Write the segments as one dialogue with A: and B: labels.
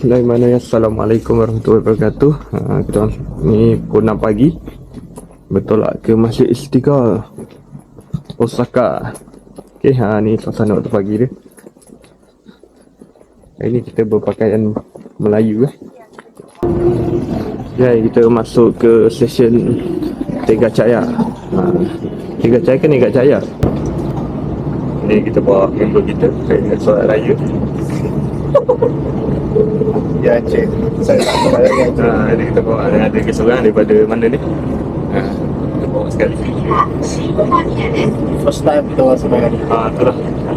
A: Selain mana ya. Assalamualaikum warahmatullahi wabarakatuh. Ha, kita orang ni pukul 6 pagi. Bertolak ke Masjid Istiqlal. Osaka. Okey, ha ni suasana waktu pagi dia. Hari ni kita berpakaian Melayu eh. Ya, kita masuk ke stesen Tega Cahaya. Ha, Tega Cahaya ke Tega Cahaya? Ni kita bawa member kita ke solat raya.
B: Ya cik Saya tak tahu lagi
A: Ha, ada kita bawa ada, ada daripada mana ni? Ha, kita bawa sekali.
B: First time kita orang sebenarnya
A: Ha, tu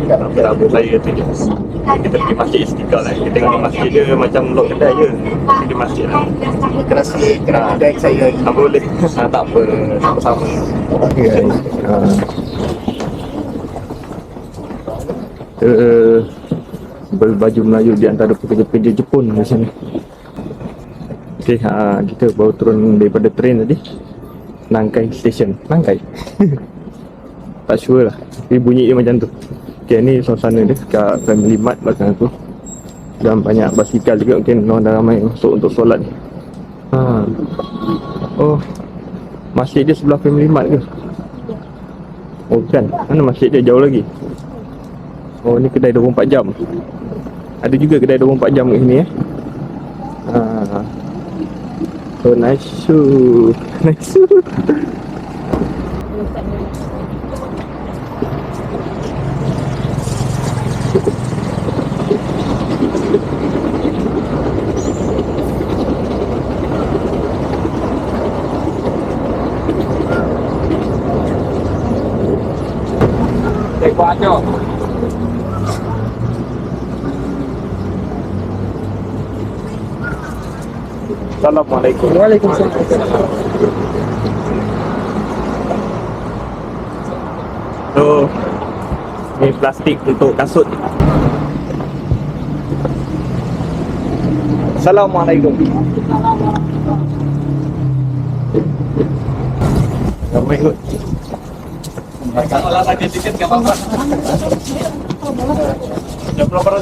A: Tak berapa saya tu je. Kita pergi masjid Istiqlal lah. Kita tengok masjid dia macam blok kedai je. Tapi dia masjid lah.
B: Kena sikit Kena ada saya
A: Ha, boleh. Ha, tak apa. Sama-sama.
B: Okay
A: Ha. Uh, berbaju Melayu di antara pekerja-pekerja Jepun di sini. Okey, ha, kita baru turun daripada train tadi. Nangkai Station. Nangkai? tak sure lah. Tapi bunyi dia macam tu. Okey, ni suasana dia kat Family Mart belakang aku. Dan banyak basikal juga mungkin orang dah ramai masuk untuk solat ni. Ha. Oh. Masjid dia sebelah Family Mart ke? Oh bukan. Mana masjid dia jauh lagi? Oh ni kedai 24 jam. Ada juga kedai 24 jam kat sini eh. Ha. So nice shoe. Nice shoe. Take quá cho. Assalamualaikum. Waalaikumsalam. So, ni plastik untuk kasut. Assalamualaikum. Ramai kot.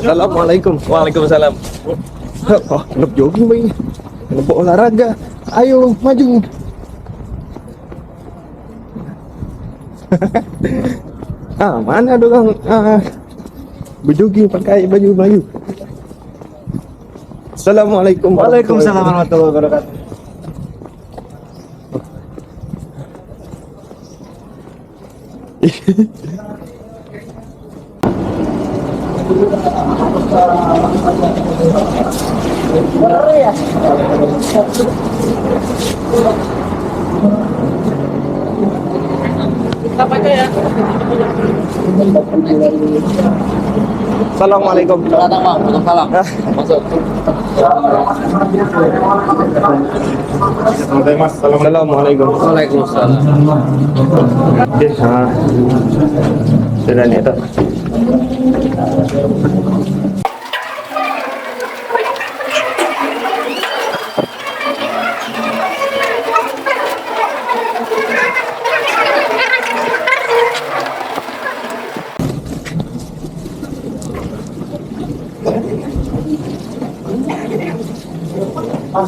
A: Assalamualaikum.
C: Waalaikumsalam.
A: Oh, nak jogging bayi. Nak buat olahraga. Ayo, maju. ah, mana ada orang ah, berjogging pakai baju Melayu? Assalamualaikum.
B: Waalaikumsalam warahmatullahi wabarakatuh
A: Assalamualaikum.
C: Waalaikumsalam. Masuk.
A: Assalamualaikum.
C: Waalaikumsalam.
A: Okey, ha. Sudah ni tak?
D: Itu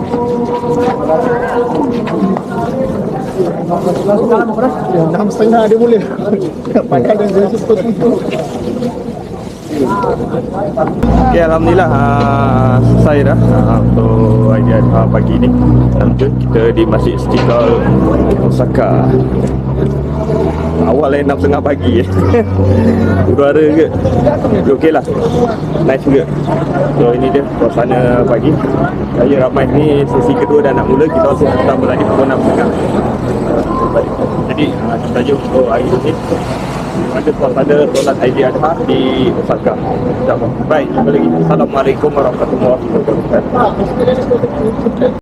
B: Enam setengah dia boleh. Pakai dan jersey seperti itu
A: Okay, Alhamdulillah uh, selesai dah uh, untuk idea uh, pagi ni. Dan tu kita di Masjid Istiqlal Osaka. Awal lain 6.30 pagi. Udara ke? Tapi okey lah. Nice juga. So ini dia suasana pagi. Saya ramai ni sesi kedua dah nak mula. Kita masih pertama lagi pukul 6.30 Jadi uh, jom untuk hari ni ada suasana solat Aidil Adha di Osaka. Baik, jumpa lagi. Assalamualaikum warahmatullahi wabarakatuh.